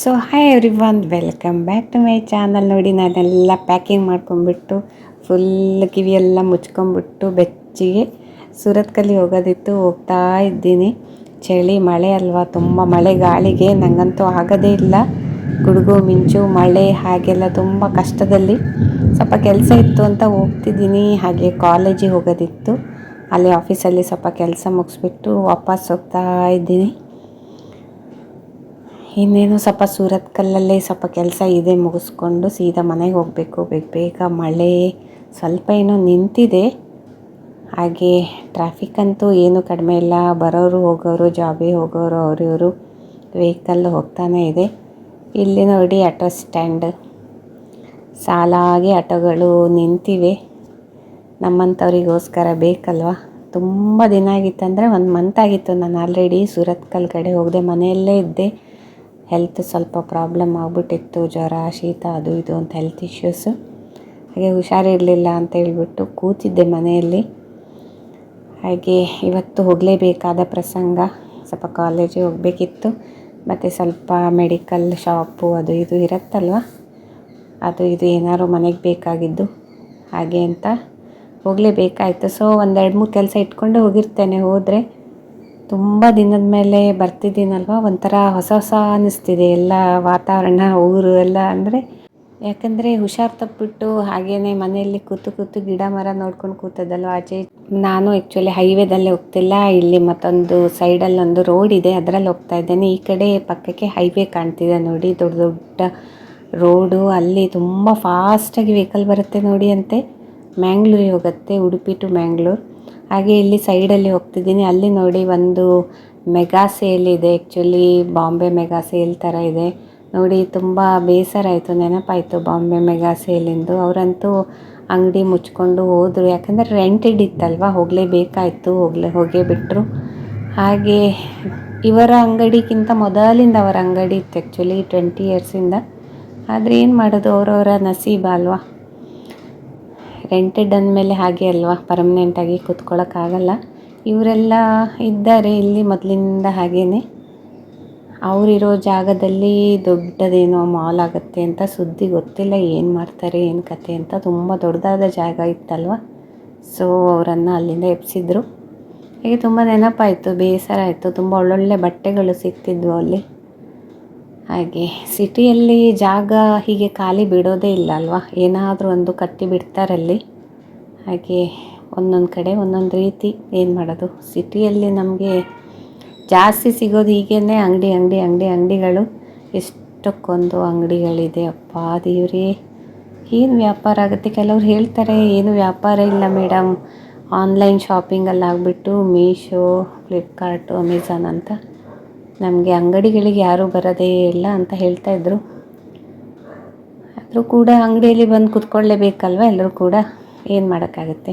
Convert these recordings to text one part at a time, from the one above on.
So hi everyone welcome back to my channel ನೋಡಿ ನಾನೆಲ್ಲ packing ಮಾಡ್ಕೊಂಡ್ಬಿಟ್ಟು ಫುಲ್ ಕಿವಿಯೆಲ್ಲ ಮುಚ್ಕೊಂಬಿಟ್ಟು ಬೆಚ್ಚಿಗೆ ಸೂರತ್ಕಲ್ಲಿ ಹೋಗೋದಿತ್ತು. ಹೋಗ್ತಾ ಇದ್ದೀನಿ. ಚಳಿ, ಮಳೆ ಅಲ್ವಾ? ತುಂಬ ಮಳೆ, ಗಾಳಿಗೆ ನನಗಂತೂ ಆಗೋದೇ ಇಲ್ಲ. ಗುಡುಗು, ಮಿಂಚು, ಮಳೆ ಹಾಗೆಲ್ಲ ತುಂಬ ಕಷ್ಟದಲ್ಲಿ ಸ್ವಲ್ಪ ಕೆಲಸ ಇತ್ತು ಅಂತ ಹೋಗ್ತಿದ್ದೀನಿ. ಹಾಗೆ ಕಾಲೇಜಿಗೆ ಹೋಗೋದಿತ್ತು. ಅಲ್ಲಿ ಆಫೀಸಲ್ಲಿ ಸ್ವಲ್ಪ ಕೆಲಸ ಮುಗಿಸ್ಬಿಟ್ಟು ವಾಪಸ್ ಹೋಗ್ತಾ ಇದ್ದೀನಿ. ಇನ್ನೇನು ಸ್ವಲ್ಪ ಸೂರತ್ ಕಲ್ಲಲ್ಲೇ ಸ್ವಲ್ಪ ಕೆಲಸ ಇದೆ ಮುಗಿಸ್ಕೊಂಡು ಸೀದಾ ಮನೆಗೆ ಹೋಗಬೇಕು. ಬೇಗ ಬೇಗ ಮಳೆ ಸ್ವಲ್ಪ ಏನೋ ನಿಂತಿದೆ. ಹಾಗೆ ಟ್ರಾಫಿಕ್ ಅಂತೂ ಏನು ಕಡಿಮೆ ಇಲ್ಲ. ಬರೋರು ಹೋಗೋರು ಜಾಬಿಗೆ ಹೋಗೋರು, ಅವರು ಇವರು ವೆಹಿಕಲ್ ಹೋಗ್ತಾನೆ ಇದೆ. ಇಲ್ಲಿ ನೋಡಿ ಆಟೋ ಸ್ಟ್ಯಾಂಡ್ ಸಾಲಾಗಿ ಆಟೋಗಳು ನಿಂತಿವೆ. ನಮ್ಮಂಥವ್ರಿಗೋಸ್ಕರ ಬೇಕಲ್ವ? ತುಂಬ ದಿನ ಆಗಿತ್ತಂದರೆ ಒಂದು ಮಂತ್ ಆಗಿತ್ತು. ನಾನು ಆಲ್ರೆಡಿ ಸೂರತ್ಕಲ್ ಕಡೆ ಹೋಗದೆ ಮನೆಯಲ್ಲೇ ಇದ್ದೆ. ಹೆಲ್ತ್ ಸ್ವಲ್ಪ ಪ್ರಾಬ್ಲಮ್ ಆಗಿಬಿಟ್ಟಿತ್ತು, ಜ್ವರ, ಶೀತ, ಅದು ಇದು ಅಂತ ಹೆಲ್ತ್ ಇಶ್ಯೂಸು ಹಾಗೆ ಹುಷಾರಿರಲಿಲ್ಲ ಅಂತ ಹೇಳ್ಬಿಟ್ಟು ಕೂತಿದ್ದೆ ಮನೆಯಲ್ಲಿ. ಹಾಗೆ ಇವತ್ತು ಹೋಗಲೇಬೇಕಾದ ಪ್ರಸಂಗ, ಸ್ವಲ್ಪ ಕಾಲೇಜಿಗೆ ಹೋಗಬೇಕಿತ್ತು. ಮತ್ತು ಸ್ವಲ್ಪ ಮೆಡಿಕಲ್ ಶಾಪು ಅದು ಇದು ಇರುತ್ತಲ್ವ? ಅದು ಇದು ಏನಾದ್ರು ಮನೆಗೆ ಬೇಕಾಗಿದ್ದು, ಹಾಗೆ ಅಂತ ಹೋಗಲೇಬೇಕಾಯಿತು. ಸೊ ಒಂದೆರಡು ಮೂರು ಕೆಲಸ ಇಟ್ಕೊಂಡು ಹೋಗಿರ್ತೇನೆ, ಹೋದರೆ ತುಂಬ ದಿನದ ಮೇಲೆ ಬರ್ತಿದ್ದೀನಲ್ವ? ಒಂಥರ ಹೊಸ ಹೊಸ ಅನ್ನಿಸ್ತಿದೆ ಎಲ್ಲ ವಾತಾವರಣ, ಊರು ಎಲ್ಲ ಅಂದರೆ. ಯಾಕಂದರೆ ಹುಷಾರು ತಪ್ಪಿಬಿಟ್ಟು ಹಾಗೇ ಮನೆಯಲ್ಲಿ ಕೂತು ಕೂತು ಗಿಡ ಮರ ನೋಡ್ಕೊಂಡು ಕೂತದಲ್ವ ಆಚೆ ನಾನು ಆ್ಯಕ್ಚುಲಿ ಹೈವೇದಲ್ಲೇ ಹೋಗ್ತಿಲ್ಲ. ಇಲ್ಲಿ ಮತ್ತೊಂದು ಸೈಡಲ್ಲಿ ಒಂದು ರೋಡ್ ಇದೆ. ಅದರಲ್ಲಿ ಹೋಗ್ತಾ ಇದ್ದೇನೆ. ಈ ಕಡೆ ಪಕ್ಕಕ್ಕೆ ಹೈವೇ ಕಾಣ್ತಿದೆ ನೋಡಿ. ದೊಡ್ಡ ದೊಡ್ಡ ರೋಡು ಅಲ್ಲಿ ತುಂಬ ಫಾಸ್ಟಾಗಿ ವೆಹಿಕಲ್ ಬರುತ್ತೆ ನೋಡಿ ಅಂತೆ. ಮ್ಯಾಂಗ್ಳೂರಿಗೆ ಹೋಗುತ್ತೆ, ಉಡುಪಿ ಟು ಮ್ಯಾಂಗ್ಳೂರ್. ಹಾಗೆ ಇಲ್ಲಿ ಸೈಡಲ್ಲಿ ಹೋಗ್ತಿದ್ದೀನಿ. ಅಲ್ಲಿ ನೋಡಿ ಒಂದು ಮೆಗಾ ಸೇಲ್ ಇದೆ. ಆ್ಯಕ್ಚುಲಿ ಬಾಂಬೆ ಮೆಗಾ ಸೇಲ್ ಥರ ಇದೆ. ನೋಡಿ ತುಂಬ ಬೇಸರ ಆಯಿತು, ನೆನಪಾಯಿತು ಬಾಂಬೆ ಮೆಗಾ ಸೇಲಿಂದು ಅವರಂತೂ ಅಂಗಡಿ ಮುಚ್ಕೊಂಡು ಹೋದರು. ಯಾಕಂದರೆ ರೆಂಟೆಡ್ ಇತ್ತಲ್ವ ಹೋಗಲೇಬೇಕಾಯಿತು ಹೋಗಲೇ, ಹೋಗೇ ಬಿಟ್ಟರು ಹಾಗೆ ಇವರ ಅಂಗಡಿಗಿಂತ ಮೊದಲಿಂದ ಅವರ ಅಂಗಡಿ ಇತ್ತು ಆ್ಯಕ್ಚುಲಿ ಟ್ವೆಂಟಿ ಇಯರ್ಸಿಂದ ಆದರೆ ಏನು ಮಾಡೋದು? ಅವರವರ ನಸೀಬ ಅಲ್ವಾ? ರೆಂಟೆಡ್ ಅಂದಮೇಲೆ ಹಾಗೆ ಅಲ್ವಾ? ಪರ್ಮನೆಂಟಾಗಿ ಕೂತ್ಕೊಳ್ಳೋಕ್ಕಾಗಲ್ಲ ಇವರೆಲ್ಲ ಇದ್ದಾರೆ ಇಲ್ಲಿ ಮೊದಲಿಂದ ಹಾಗೇ ಅವರಿರೋ ಜಾಗದಲ್ಲಿ ದೊಡ್ಡದೇನೋ ಮಾಲ್ ಆಗುತ್ತೆ ಅಂತ ಸುದ್ದಿ ಗೊತ್ತಿಲ್ಲ. ಏನು ಮಾಡ್ತಾರೆ, ಏನು ಕತೆ ಅಂತ ತುಂಬ ದೊಡ್ಡದಾದ ಜಾಗ ಇತ್ತಲ್ವ? ಸೊ ಅವರನ್ನು ಅಲ್ಲಿಂದ ಎಬ್ಸಿದ್ರು. ಹೀಗೆ ತುಂಬ ನೆನಪಾಯಿತು, ಬೇಸರ ಆಯಿತು. ತುಂಬ ಒಳ್ಳೊಳ್ಳೆ ಬಟ್ಟೆಗಳು ಸಿಗ್ತಿದ್ವು ಅಲ್ಲಿ. ಹಾಗೆ ಸಿಟಿಯಲ್ಲಿ ಜಾಗ ಹೀಗೆ ಖಾಲಿ ಬಿಡೋದೇ ಇಲ್ಲ ಅಲ್ವಾ? ಏನಾದರೂ ಒಂದು ಕಟ್ಟಿ ಬಿಡ್ತಾರಲ್ಲಿ. ಹಾಗೆ ಒಂದೊಂದು ಕಡೆ ಒಂದೊಂದು ರೀತಿ ಏನು ಮಾಡೋದು? ಸಿಟಿಯಲ್ಲಿ ನಮಗೆ ಜಾಸ್ತಿ ಸಿಗೋದು ಹೀಗೇ ಅಂಗಡಿ ಅಂಗಡಿ ಅಂಗಡಿ, ಅಂಗಡಿಗಳು. ಎಷ್ಟಕ್ಕೊಂದು ಅಂಗಡಿಗಳಿದೆ ಅಪ್ಪ ದೇವ್ರೇ. ಏನು ವ್ಯಾಪಾರ ಆಗುತ್ತೆ? ಕೆಲವ್ರು ಹೇಳ್ತಾರೆ, ಏನು ವ್ಯಾಪಾರ ಇಲ್ಲ ಮೇಡಮ್. ಆನ್ಲೈನ್ ಶಾಪಿಂಗಲ್ಲಿ ಆಗಿಬಿಟ್ಟು ಮೀಶೋ, ಫ್ಲಿಪ್ಕಾರ್ಟು ಅಮೆಝಾನ್ ಅಂತ. ನಮಗೆ ಅಂಗಡಿಗಳಿಗೆ ಯಾರೂ ಬರೋದೇ ಇಲ್ಲ ಅಂತ ಹೇಳ್ತಾ ಇದ್ದರು ಆದರೂ ಕೂಡ ಅಂಗಡಿಯಲ್ಲಿ ಬಂದು ಕುತ್ಕೊಳ್ಳೇಬೇಕಲ್ವ ಎಲ್ಲರೂ ಕೂಡ? ಏನು ಮಾಡೋಕ್ಕಾಗುತ್ತೆ?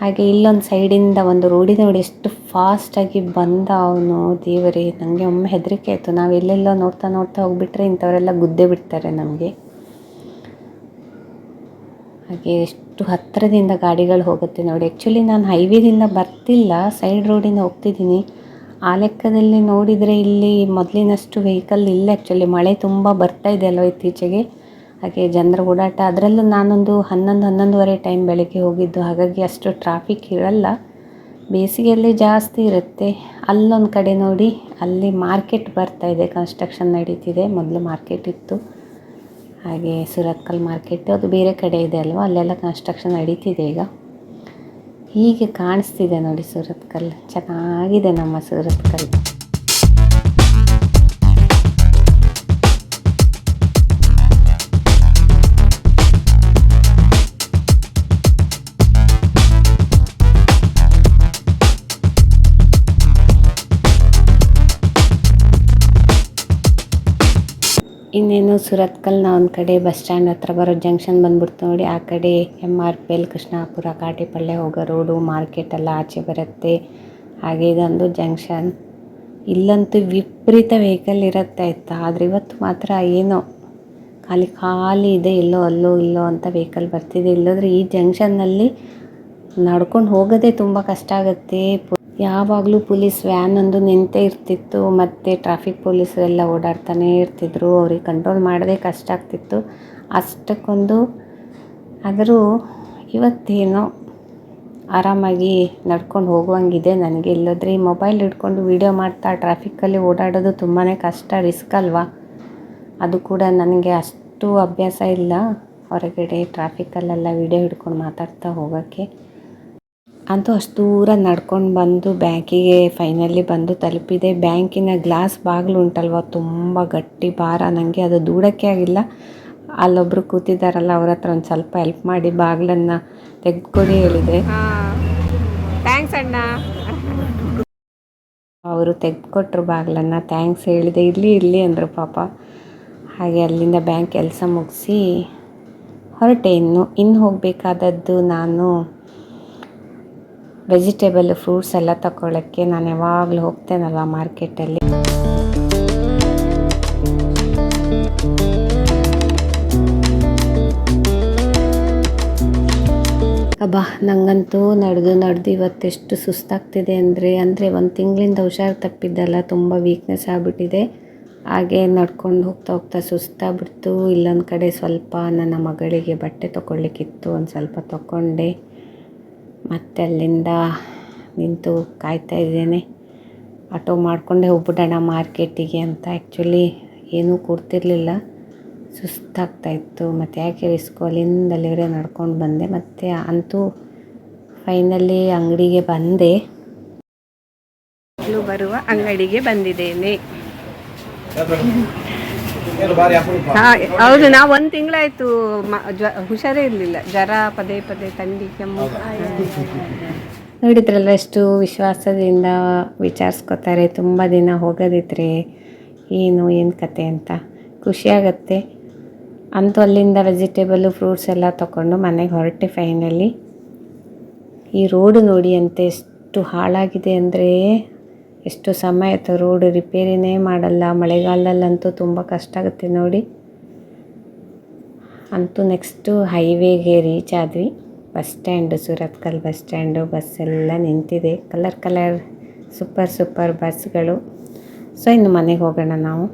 ಹಾಗೆ ಇಲ್ಲೊಂದು ಸೈಡಿಂದ ಒಂದು ರೋಡಿ ನೋಡಿ, ಎಷ್ಟು ಫಾಸ್ಟಾಗಿ ಬಂದ ಅವನು ದೇವರೇ ನನಗೆ ಒಮ್ಮೆ ಹೆದರಿಕೆ ಆಯಿತು. ನಾವು ಎಲ್ಲೆಲ್ಲೋ ನೋಡ್ತಾ ನೋಡ್ತಾ ಹೋಗ್ಬಿಟ್ರೆ ಇಂಥವರೆಲ್ಲ ಗುದ್ದೆ ಬಿಡ್ತಾರೆ ನಮಗೆ. ಹಾಗೆ ಎಷ್ಟು ಹತ್ತಿರದಿಂದ ಗಾಡಿಗಳು ಹೋಗುತ್ತೆ ನೋಡಿ. ಆ್ಯಕ್ಚುಲಿ ನಾನು ಹೈವೇದಿಂದ ಬರ್ತಿಲ್ಲ ಸೈಡ್ ರೋಡಿಂದ ಹೋಗ್ತಿದ್ದೀನಿ. ಆ ಲೆಕ್ಕದಲ್ಲಿ ನೋಡಿದರೆ ಇಲ್ಲಿ ಮೊದಲಿನಷ್ಟು ವೆಹಿಕಲ್ ಇಲ್ಲ ಆ್ಯಕ್ಚುಲಿ ಮಳೆ ತುಂಬ ಬರ್ತಾ ಇದೆ ಅಲ್ವ ಇತ್ತೀಚೆಗೆ? ಹಾಗೆ ಜನರ ಓಡಾಟ ಅದರಲ್ಲೂ ನಾನೊಂದು ಹನ್ನೊಂದು, ಹನ್ನೊಂದುವರೆ ಟೈಮ್ ಬೆಳಗ್ಗೆ ಹೋಗಿದ್ದು. ಹಾಗಾಗಿ ಅಷ್ಟು ಟ್ರಾಫಿಕ್ ಇರಲ್ಲ. ಬೇಸಿಗೆಯಲ್ಲಿ ಜಾಸ್ತಿ ಇರುತ್ತೆ. ಅಲ್ಲೊಂದು ಕಡೆ ನೋಡಿ, ಅಲ್ಲಿ ಮಾರ್ಕೆಟ್ ಬರ್ತಾ ಇದೆ. ಕನ್ಸ್ಟ್ರಕ್ಷನ್ ನಡೀತಿದೆ. ಮೊದಲು ಮಾರ್ಕೆಟ್ ಇತ್ತು. ಹಾಗೆ ಸುರತ್ಕಲ್ ಮಾರ್ಕೆಟ್ ಅದು ಬೇರೆ ಕಡೆ ಇದೆ ಅಲ್ವಾ? ಅಲ್ಲೆಲ್ಲ ಕನ್ಸ್ಟ್ರಕ್ಷನ್ ನಡೀತಿದೆ ಈಗ. ಹೀಗೆ ಕಾಣಿಸ್ತಿದೆ ನೋಡಿ ಸುರತ್ಕಲ್ ಚೆನ್ನಾಗಿದೆ ನಮ್ಮ ಸುರತ್ಕಲ್ ಇನ್ನೇನು ಸುರತ್ಕಲ್ನ ಒಂದು ಕಡೆ ಬಸ್ ಸ್ಟ್ಯಾಂಡ್ ಹತ್ರ ಬರೋ ಜಂಕ್ಷನ್ ಬಂದ್ಬಿಡ್ತು ನೋಡಿ. ಆ ಕಡೆ M R P L Krishnapura Katipalla ಹೋಗೋ ರೋಡು, ಮಾರ್ಕೆಟ್ ಎಲ್ಲ ಆಚೆ ಬರುತ್ತೆ. ಹಾಗೆ ಇದೊಂದು ಜಂಕ್ಷನ್. ಇಲ್ಲಂತೂ ವಿಪರೀತ ವೆಹಿಕಲ್ ಇರುತ್ತೆ ಆಯ್ತಾ? ಆದರೆ ಇವತ್ತು ಮಾತ್ರ ಏನೋ ಖಾಲಿ ಖಾಲಿ ಇದೆ. ಇಲ್ಲೋ ಅಲ್ಲೋ ಇಲ್ಲೋ ಅಂತ ವೆಹಿಕಲ್ ಬರ್ತಿದೆ. ಇಲ್ಲೋದ್ರೆ ಈ ಜಂಕ್ಷನ್ನಲ್ಲಿ ನಡ್ಕೊಂಡು ಹೋಗೋದೇ ತುಂಬ ಕಷ್ಟ ಆಗುತ್ತೆ. ಯಾವಾಗಲೂ ಪೊಲೀಸ್ ವ್ಯಾನ್ ಒಂದು ನಿಂತೇ ಇರ್ತಿತ್ತು, ಮತ್ತು ಟ್ರಾಫಿಕ್ ಪೊಲೀಸರೆಲ್ಲ ಓಡಾಡ್ತಾನೇ ಇರ್ತಿದ್ರು, ಅವ್ರಿಗೆ ಕಂಟ್ರೋಲ್ ಮಾಡೋದೇ ಕಷ್ಟ ಆಗ್ತಿತ್ತು. ಅಷ್ಟಕ್ಕೊಂದು ಆದರೂ ಇವತ್ತೇನೋ ಆರಾಮಾಗಿ ನಡ್ಕೊಂಡು ಹೋಗುವಂಗಿದೆ ನನಗೆ. ಇಲ್ಲದ್ರೆ ಈ ಮೊಬೈಲ್ ಹಿಡ್ಕೊಂಡು ವೀಡಿಯೋ ಮಾಡ್ತಾ ಟ್ರಾಫಿಕ್ಕಲ್ಲಿ ಓಡಾಡೋದು ತುಂಬಾ ಕಷ್ಟ ರಿಸ್ಕ್ ಅಲ್ವಾ? ಅದು ಕೂಡ ನನಗೆ ಅಷ್ಟು ಅಭ್ಯಾಸ ಇಲ್ಲ. ಹೊರಗಡೆ ಟ್ರಾಫಿಕ್ಕಲ್ಲೆಲ್ಲ ವೀಡಿಯೋ ಹಿಡ್ಕೊಂಡು ಮಾತಾಡ್ತಾ ಹೋಗೋಕ್ಕೆ. ಅಂತೂ ಅಷ್ಟು ದೂರ ನಡ್ಕೊಂಡು ಬಂದು ಬ್ಯಾಂಕಿಗೆ ಫೈನಲಿ ಬಂದು ತಲುಪಿದೆ. ಬ್ಯಾಂಕಿನ ಗ್ಲಾಸ್ ಬಾಗಿಲು ಉಂಟಲ್ವ ತುಂಬ ಗಟ್ಟಿ ಭಾರ. ನನಗೆ ಅದು ದೂಡಕ್ಕೆ ಆಗಿಲ್ಲ. ಅಲ್ಲೊಬ್ರು ಕೂತಿದ್ದಾರಲ್ಲ ಅವ್ರ ಹತ್ರ ಒಂದು ಸ್ವಲ್ಪ ಹೆಲ್ಪ್ ಮಾಡಿ ಬಾಗಿಲನ್ನು ತೆಗೆದುಕೊಡಿ ಹೇಳಿದೆ ಥ್ಯಾಂಕ್ಸ್ ಅಣ್ಣ. ಅವರು ತೆಗೆದುಕೊಟ್ರು ಬಾಗಿಲನ್ನು. ಥ್ಯಾಂಕ್ಸ್ ಹೇಳಿದೆ. ಇರಲಿ ಇರಲಿ ಅಂದರು ಪಾಪ. ಹಾಗೆ ಅಲ್ಲಿಂದ ಬ್ಯಾಂಕ್ ಕೆಲಸ ಮುಗಿಸಿ ಹೊರಟೆ ಇನ್ನು. ಇನ್ನು ಹೋಗಬೇಕಾದದ್ದು ನಾನು ವೆಜಿಟೇಬಲ್ ಫ್ರೂಟ್ಸ್ ಎಲ್ಲ ತಗೊಳ್ಳೋಕ್ಕೆ ನಾನು ಯಾವಾಗಲೂ ಹೋಗ್ತೇನಲ್ಲ ಮಾರ್ಕೆಟಲ್ಲಿ? ಅಬ್ಬಾ ನನಗಂತೂ ನಡೆದು ನಡೆದು ಇವತ್ತೆಷ್ಟು ಸುಸ್ತಾಗ್ತಿದೆ ಅಂದರೆ ಅಂದರೆ ಒಂದು ತಿಂಗಳಿಂದ ಹುಷಾರು ತಪ್ಪಿದ್ದಲ್ಲ, ತುಂಬ ವೀಕ್ನೆಸ್ ಆಗಿಬಿಟ್ಟಿದೆ. ಹಾಗೆ ನಡ್ಕೊಂಡು ಹೋಗ್ತಾ ಹೋಗ್ತಾ ಸುಸ್ತಾಗ್ಬಿಡ್ತು. ಇಲ್ಲೊಂದು ಕಡೆ ಸ್ವಲ್ಪ ನನ್ನ ಮಗಳಿಗೆ ಬಟ್ಟೆ ತೊಗೊಳ್ಲಿಕ್ಕಿತ್ತು ಒಂದು ಸ್ವಲ್ಪ ತೊಗೊಂಡೆ ಮತ್ತೆ ಅಲ್ಲಿಂದ ನಿಂತು ಕಾಯ್ತಾ ಇದ್ದೇನೆ. ಆಟೋ ಮಾಡಿಕೊಂಡೇ ಹೋಗ್ಬಿಡೋಣ ಮಾರ್ಕೆಟಿಗೆ ಅಂತ. ಆ್ಯಕ್ಚುಲಿ ಏನೂ ಕೊಡ್ತಿರ್ಲಿಲ್ಲ ಸುಸ್ತಾಗ್ತಾ ಇತ್ತು. ಮತ್ತು ಯಾಕೆ ರಿಸ್ಕು ಅಲ್ಲಿಂದ ಅಲ್ಲಿವರೆ ನಡ್ಕೊಂಡು ಬಂದೆ. ಮತ್ತು ಅಂತೂ ಫೈನಲಿ ಅಂಗಡಿಗೆ ಬಂದೆ. ಬರುವ ಅಂಗಡಿಗೆ ಬಂದಿದ್ದೇನೆ. ಹೌದು ನಾವು ಒಂದು ತಿಂಗಳಾಯ್ತು ಹುಷಾರೇ ಇರಲಿಲ್ಲ. ಜ್ವರ ಪದೇ ಪದೇ ಥಂಡಿ ಕೆಮ್ಮು. ನೋಡಿದ್ರಲ್ಲ ಎಷ್ಟು ವಿಶ್ವಾಸದಿಂದ ವಿಚಾರಿಸ್ಕೋತಾರೆ. ತುಂಬ ದಿನ ಹೋಗೋದಿದ್ರೆ ಏನು ಏನು ಕತೆ ಅಂತ. ಖುಷಿಯಾಗತ್ತೆ ಅಂತೂ ಅಲ್ಲಿಂದ ವೆಜಿಟೇಬಲ್ಲು ಫ್ರೂಟ್ಸ್ ಎಲ್ಲ ತೊಗೊಂಡು ಮನೆಗೆ ಹೊರಟೆ ಫೈನಲಿ ಈ ರೋಡು ನೋಡಿ ಅಂತೆ ಎಷ್ಟು ಹಾಳಾಗಿದೆ ಅಂದರೆ ಎಷ್ಟು ಸಮಯ ಆಯಿತು ರೋಡ್ ರಿಪೇರಿನೇ ಮಾಡಲ್ಲ, ಮಳೆಗಾಲದಲ್ಲಂತೂ ತುಂಬ ಕಷ್ಟ ಆಗುತ್ತೆ ನೋಡಿ. ಅಂತೂ ನೆಕ್ಸ್ಟು ಹೈವೇಗೆ ರೀಚ್ ಆದ್ವಿ. Bus stand Surathkal bus stand bus ಎಲ್ಲ ನಿಂತಿದೆ. ಕಲರ್ ಕಲರ್ ಸೂಪರ್ ಸೂಪರ್ ಬಸ್ಗಳು ಸೊ ಇನ್ನು ಮನೆಗೆ ಹೋಗೋಣ ನಾವು.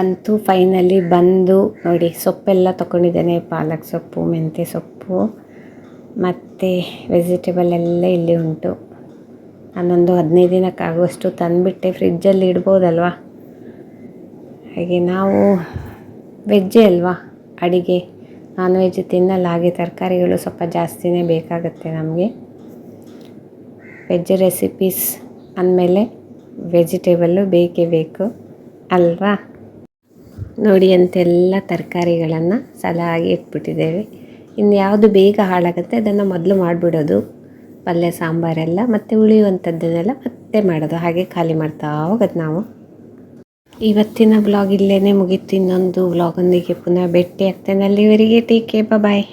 ಅಂತೂ ಫೈನಲಿ ಬಂದು ನೋಡಿ, ಸೊಪ್ಪೆಲ್ಲ ತೊಗೊಂಡಿದ್ದೇನೆ. ಪಾಲಕ್ ಸೊಪ್ಪು, ಮೆಂತ್ಯ ಸೊಪ್ಪು, ಮತ್ತು ವೆಜಿಟೇಬಲ್ ಎಲ್ಲ ಇಲ್ಲಿ ಉಂಟು. ನಾನೊಂದು ಹದಿನೈದು ದಿನಕ್ಕಾಗುವಷ್ಟು ತಂದುಬಿಟ್ಟೆ. ಫ್ರಿಜ್ಜಲ್ಲಿ ಇಡ್ಬೋದಲ್ವಾ? ಹಾಗೆ ನಾವು ವೆಜ್ಜೇ ಅಲ್ವಾ? ಅಡಿಗೆ ನಾನ್ ವೆಜ್ ತಿನ್ನಲ್ಲ, ಹಾಗೆ ತರಕಾರಿಗಳು ಸ್ವಲ್ಪ ಜಾಸ್ತಿನೇ ಬೇಕಾಗುತ್ತೆ ನಮಗೆ. ವೆಜ್ ರೆಸಿಪೀಸ್ ಅಂದಮೇಲೆ ವೆಜಿಟೇಬಲ್ಲು ಬೇಕೇ ಬೇಕು, ಅಲ್ವಾ? ನೋಡಿ, ಅಂತೆಲ್ಲ ತರಕಾರಿಗಳನ್ನು ಸಲಾಗಿ ಇಟ್ಬಿಟ್ಟಿದ್ದೇವೆ. ಇನ್ನು ಯಾವುದು ಬೇಗ ಹಾಳಾಗುತ್ತೆ, ಅದನ್ನು ಮೊದಲು ಮಾಡಿಬಿಡೋದು. ಪಲ್ಯ ಸಾಂಬಾರೆಲ್ಲ ಮತ್ತು ಉಳಿಯುವಂಥದ್ದನ್ನೆಲ್ಲ ಮತ್ತೆ ಮಾಡೋದು. ಹಾಗೆ ಖಾಲಿ ಮಾಡ್ತಾ ಹೋಗೋದು ನಾವು. ಇವತ್ತಿನ ಬ್ಲಾಗ್ ಇಲ್ಲೇ ಮುಗೀತು. ಇನ್ನೊಂದು ವ್ಲಾಗೊಂದಿಗೆ ಪುನಃ ಭೇಟಿ ಆಗ್ತೇನೆ ಅಲ್ಲಿವರೆಗೆ ಟೀಕೆ ಬಾಯ್